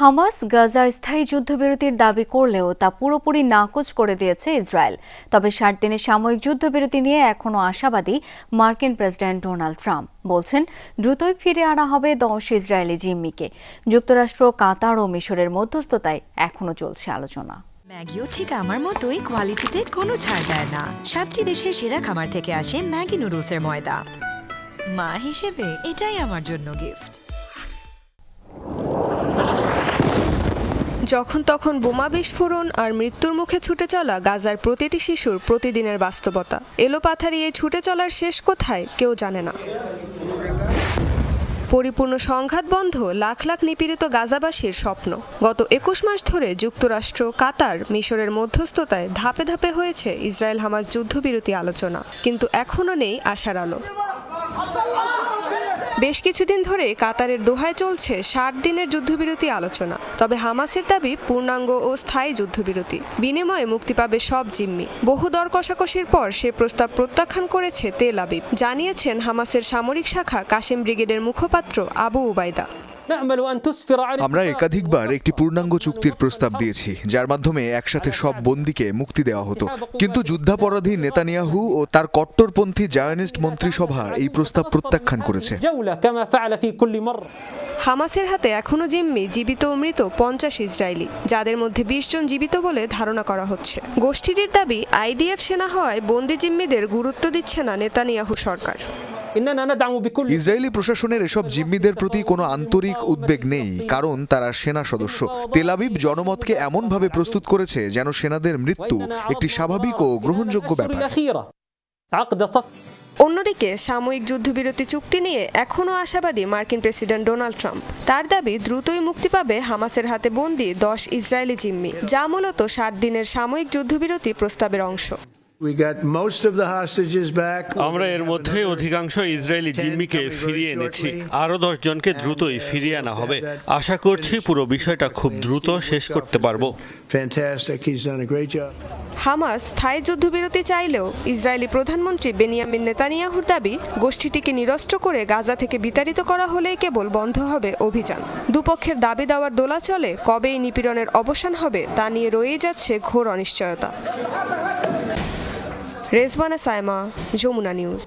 Hamas গাজার স্থায়ী যুদ্ধবিরতির দাবি করলেও তা পুরোপুরি নাকচ করে দিয়েছে ইসরায়েল। তবে ষাট দিনের সাময়িক যুদ্ধবিরতি নিয়ে এখনও আশাবাদী মার্কিন প্রেসিডেন্ট ডোনাল্ড ট্রাম্প। বলছেন, দ্রুতই ফিরে আনা হবে দশ ইসরায়েলি জিম্মিকে। যুক্তরাষ্ট্র, কাতার ও মিশরের মধ্যস্থতায় এখনও চলছে আলোচনা। ম্যাগিও ঠিক আমার মতোই কোয়ালিটিতে কোনো ছাড় দেয় না। সাতটি দেশের সেরা খামার থেকে আসে ম্যাগি নুডলসের ময়দা। মা হিসেবে এটাই আমার জন্য গিফট। যখন তখন বোমা বিস্ফোরণ আর মৃত্যুর মুখে ছুটে চলা গাজার প্রতিটি শিশুর প্রতিদিনের বাস্তবতা। এলোপাথারি এই ছুটে চলার শেষ কোথায় কেউ জানে না। পরিপূর্ণ সংঘাত বন্ধ, লাখ লাখ নিপীড়িত গাজাবাসীর স্বপ্ন। গত একুশ মাস ধরে যুক্তরাষ্ট্র, কাতার মিশরের মধ্যস্থতায় ধাপে ধাপে হয়েছে ইসরায়েল হামাস যুদ্ধবিরতি আলোচনা। কিন্তু এখনও নেই আশার আলো। বেশ কিছুদিন ধরে কাতারের দোহায় চলছে ষাট দিনের যুদ্ধবিরতি আলোচনা। তবে হামাসের দাবি, পূর্ণাঙ্গ ও স্থায়ী যুদ্ধবিরতি। বিনিময়ে মুক্তি পাবে সব জিম্মি। বহু দর কষাকষির পর সে প্রস্তাব প্রত্যাখ্যান করেছে তেল আবিব। জানিয়েছেন হামাসের সামরিক শাখা কাশিম ব্রিগেডের মুখপাত্র আবু উবাইদা আমরা একাধিকবার একটি পূর্ণাঙ্গ চুক্তির প্রস্তাব দিয়েছি যার মাধ্যমে একসাথে সব বন্দীকে মুক্তি দেওয়া হতো। কিন্তু যুদ্ধাপরাধী নেতানিয়াহু ও তার কট্টরপন্থী জায়নিস্ট মন্ত্রিসভা এই প্রস্তাব প্রত্যাখ্যান করেছে। হামাসের হাতে এখনও জিম্মি জীবিত ও মৃত পঞ্চাশ ইসরায়েলি যাদের মধ্যে বিশ জন জীবিত বলে ধারণা করা হচ্ছে। গোষ্ঠীটির দাবি আইডিএফ সেনা হওয়ায় বন্দি জিম্মিদের গুরুত্ব দিচ্ছে না নেতানিয়াহু সরকার। ইসরায়েলি প্রশাসনের এসব জিম্মিদের প্রতি কোনো আন্তরিক উদ্বেগ নেই কারণ তারা সেনা সদস্য। তেলাবিব জনমতকে এমনভাবে প্রস্তুত করেছে যেন সেনাদের মৃত্যু একটি স্বাভাবিক ও গ্রহণযোগ্য ব্যাপার। অন্যদিকে সাময়িক যুদ্ধবিরতি চুক্তি নিয়ে এখনও আশাবাদী মার্কিন প্রেসিডেন্ট ডোনাল্ড ট্রাম্প। তার দাবি দ্রুতই মুক্তি পাবে হামাসের হাতে বন্দি দশ ইসরায়েলি জিম্মি যা মূলত সাত দিনের সাময়িক যুদ্ধবিরতি প্রস্তাবের অংশ। We got most of the hostages back. আমরা এর মধ্যে অধিকাংশ ইসরায়েলি জিম্মিকে ফিরিয়ে এনেছি। আরও দশ জনকে দ্রুতই ফিরিয়ে আনা হবে। আশা করছি পুরো বিষয়টা খুব দ্রুত শেষ করতে পারব। Fantastic. He's done a great job. Hamas স্থায়ী যুদ্ধবিরতি চাইলেও ইসরায়েলি প্রধানমন্ত্রী বেনিয়ামিন নেতানিয়াহুর দাবি গোষ্ঠীটিকে নিরস্ত্র করে গাজা থেকে বিতাড়িত করা হলেই কেবল বন্ধ হবে অভিযান। দুপক্ষের দাবি দেওয়ার দোলাচলে কবে এই নিপীড়নের অবসান হবে তা নিয়ে রয়েই যাচ্ছে ঘোর অনিশ্চয়তা। রেজওয়ানা সায়মা যমুনা নিউজ